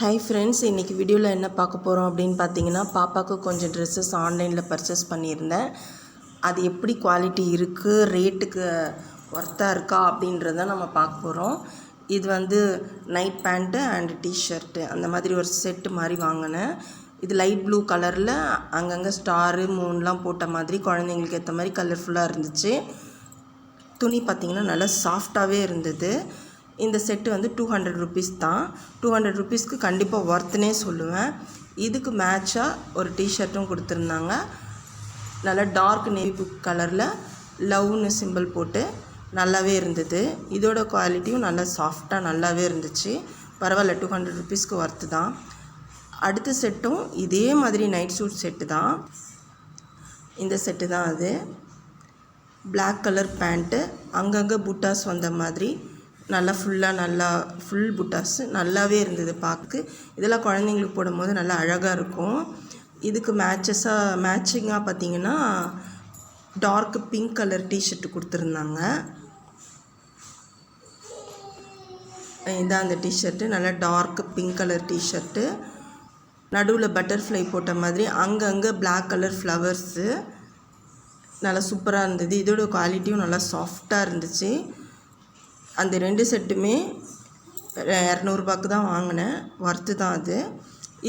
Hi friends இன்றைக்கி வீடியோவில் என்ன பார்க்க போகிறோம் அப்படின்னு பார்த்தீங்கன்னா பாப்பாவுக்கு கொஞ்சம் ட்ரெஸ்ஸஸ் ஆன்லைனில் பர்ச்சேஸ் பண்ணியிருந்தேன். அது எப்படி குவாலிட்டி இருக்குது ரேட்டுக்கு ஒர்த்தாக இருக்கா அப்படின்றத நம்ம பார்க்க போகிறோம் இது வந்து நைட் பேண்ட்டு அண்ட் டிஷர்ட்டு அந்த மாதிரி ஒரு செட்டு மாதிரி வாங்கினேன். இது லைட் ப்ளூ கலரில் அங்கங்கே ஸ்டாரு மூன்லாம் போட்ட மாதிரி குழந்தைங்களுக்கு ஏற்ற மாதிரி கலர்ஃபுல்லாக இருந்துச்சு. துணி பார்த்திங்கன்னா நல்லா சாஃப்டாகவே இருந்தது. இந்த செட்டு வந்து டூ ஹண்ட்ரட் ருபீஸ் தான். டூ ஹண்ட்ரட் ருபீஸ்க்கு கண்டிப்பாக ஒர்த்துனே சொல்லுவேன். இதுக்கு மேட்சாக ஒரு டிஷர்ட்டும் கொடுத்துருந்தாங்க. நல்லா டார்க் நேவி கலரில் லவ்னு சிம்பிள் போட்டு நல்லாவே இருந்தது. இதோட குவாலிட்டியும் நல்லா சாஃப்டாக நல்லாவே இருந்துச்சு. பரவாயில்ல டூ ஹண்ட்ரட் ருபீஸ்க்கு ஒர்த்து தான். அடுத்த செட்டும் இதே மாதிரி நைட் சூட் செட்டு தான். இந்த செட்டு தான் அது. பிளாக் கலர் பேண்ட்டு அங்கங்கே புட்டாஸ் வந்த மாதிரி நல்லா ஃபுல்லாக நல்லா ஃபுல் புட்டாஸ் நல்லாவே இருந்தது பார்க்க இதெல்லாம் குழந்தைங்களுக்கு போடும்போது நல்லா அழகாக இருக்கும். இதுக்கு மேட்சஸாக மேட்சிங்காக பார்த்தீங்கன்னா டார்க் பிங்க் கலர் டிஷர்ட் கொடுத்துருந்தாங்க. இதான் அந்த டிஷர்ட்டு நல்லா டார்க் பிங்க் கலர் டிஷர்ட்டு நடுவில் பட்டர்ஃப்ளை போட்ட மாதிரி அங்கங்கே பிளாக் கலர் ஃப்ளவர்ஸு நல்லா சூப்பராக இருந்தது. இதோட குவாலிட்டியும் நல்லா சாஃப்டாக இருந்துச்சு. அந்த ரெண்டு செட்டுமே இரநூறுபாக்கு தான் வாங்கினேன். ஒர்த்து தான் அது.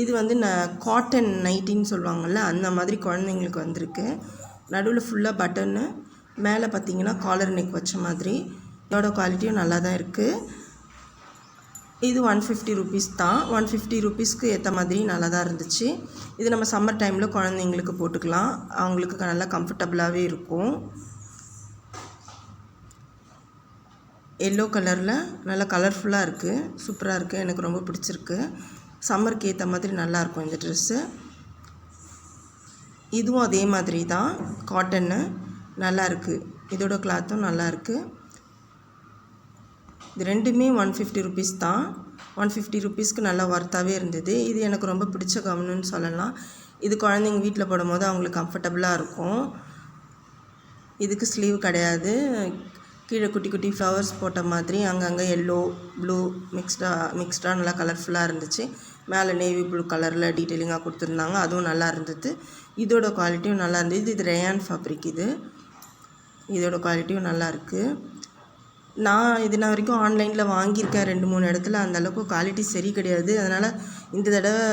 இது வந்து நான் காட்டன் நைட்டின்னு சொல்லுவாங்கள்ல அந்த மாதிரி குழந்தைங்களுக்கு வந்திருக்கு. நடுவில் ஃபுல்லாக பட்டன்னு மேலே பார்த்தீங்கன்னா காலர் நெக் வச்ச மாதிரி. இதோட குவாலிட்டியும் நல்லா தான் இருக்குது இது ஒன் ஃபிஃப்டி ருபீஸ் தான். ஒன் ஃபிஃப்டி ருபீஸ்க்கு ஏற்ற மாதிரி நல்லா தான் இருந்துச்சு. இது நம்ம சம்மர் டைமில் குழந்தைங்களுக்கு போட்டுக்கலாம். அவங்களுக்கு நல்லா கம்ஃபர்டபுளாகவே இருக்கும். எல்லோ கலரில் நல்லா கலர்ஃபுல்லாக இருக்குது சூப்பராக இருக்குது எனக்கு ரொம்ப பிடிச்சிருக்கு. சம்மருக்கு ஏற்ற மாதிரி நல்லாயிருக்கும் இந்த ட்ரெஸ்ஸு இதுவும் அதே மாதிரி தான். காட்டன்னு நல்லா இருக்குது இதோட கிளாத்தும் நல்லா இருக்குது இது ரெண்டுமே ஒன் ஃபிஃப்டி ருபீஸ் தான். ஒன் ஃபிஃப்டி ருபீஸ்க்கு நல்லா ஒர்த்தாகவே இருந்தது. இது எனக்கு ரொம்ப பிடிச்ச கவனம்னு சொல்லலாம். இது குழந்தைங்க வீட்டில் போடும்போது அவங்களுக்கு கம்ஃபர்டபுளாக இருக்கும். இதுக்கு ஸ்லீவ் கிடையாது. கீழே குட்டி குட்டி ஃப்ளவர்ஸ் போட்ட மாதிரி அங்கங்கே எல்லோ ப்ளூ மிக்ஸ்டாக மிக்ஸ்டாக நல்லா கலர்ஃபுல்லாக இருந்துச்சு. மேலே நேவி ப்ளூ கலரில் டீட்டெயிலிங்காக கொடுத்துருந்தாங்க. அதுவும் நல்லா இருந்தது. இதோட குவாலிட்டியும் நல்லா இருந்தது. இது ரேயான் ஃபேப்ரிக் இது. இதோட குவாலிட்டியும் நல்லா இருக்குது நான் இது நான் வரைக்கும் ஆன்லைனில் வாங்கியிருக்கேன் ரெண்டு மூணு இடத்துல. அந்தளவுக்கு குவாலிட்டி சரி கிடையாது. அதனால் இந்த தடவை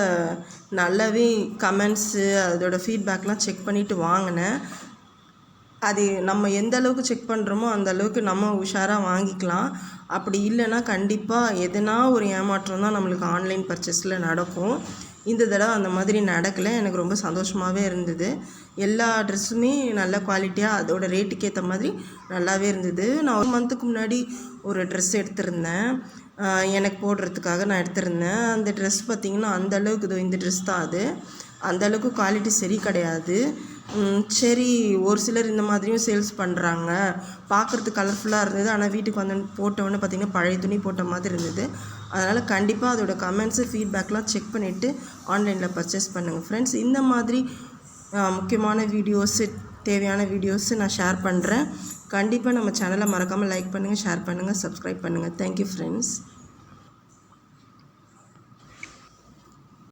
நல்லாவே கமெண்ட்ஸு அதோடய ஃபீட்பேக்லாம் செக் பண்ணிவிட்டு வாங்கினேன். அது நம்ம எந்த அளவுக்கு செக் பண்ணுறோமோ அந்த அளவுக்கு நம்ம உஷாராக வாங்கிக்கலாம். அப்படி இல்லைன்னா கண்டிப்பாக எதனா ஒரு ஏமாற்றம் தான் நம்மளுக்கு ஆன்லைன் பர்ச்சேஸில் நடக்கும். இந்த தடவை அந்த மாதிரி நடக்கலை. எனக்கு ரொம்ப சந்தோஷமாகவே இருந்தது. எல்லா ட்ரெஸ்ஸுமே நல்ல குவாலிட்டியாக அதோட ரேட்டுக்கு ஏற்ற மாதிரி நல்லாவே இருந்தது. நான் ஒரு மந்த்துக்கு முன்னாடி ஒரு ட்ரெஸ் எடுத்திருந்தேன். எனக்கு போடுறதுக்காக நான் எடுத்திருந்தேன். அந்த ட்ரெஸ் பார்த்திங்கன்னா அந்த அளவுக்கு இந்த ட்ரெஸ் தான் அது. அந்த அளவுக்கு குவாலிட்டி சரி கிடையாது. சரி ஒரு சிலர் இந்த மாதிரியும் சேல்ஸ் பண்ணுறாங்க பார்க்குறதுக்கு கலர்ஃபுல்லாக இருந்தது. ஆனால் வீட்டுக்கு வந்து போட்டோன்னே பார்த்திங்கன்னா பழைய துணி போட்ட மாதிரி இருந்தது. அதனால் கண்டிப்பாக அதோட கமெண்ட்ஸு ஃபீட்பேக்லாம் செக் பண்ணிவிட்டு ஆன்லைனில் பர்ச்சேஸ் பண்ணுங்கள் ஃப்ரெண்ட்ஸ் இந்த மாதிரி முக்கியமான வீடியோஸு தேவையான வீடியோஸு நான் ஷேர் பண்ணுறேன் கண்டிப்பாக நம்ம சேனலை மறக்காமல் லைக் பண்ணுங்கள் ஷேர் பண்ணுங்கள் சப்ஸ்கிரைப் பண்ணுங்கள் தேங்க்யூ ஃப்ரெண்ட்ஸ்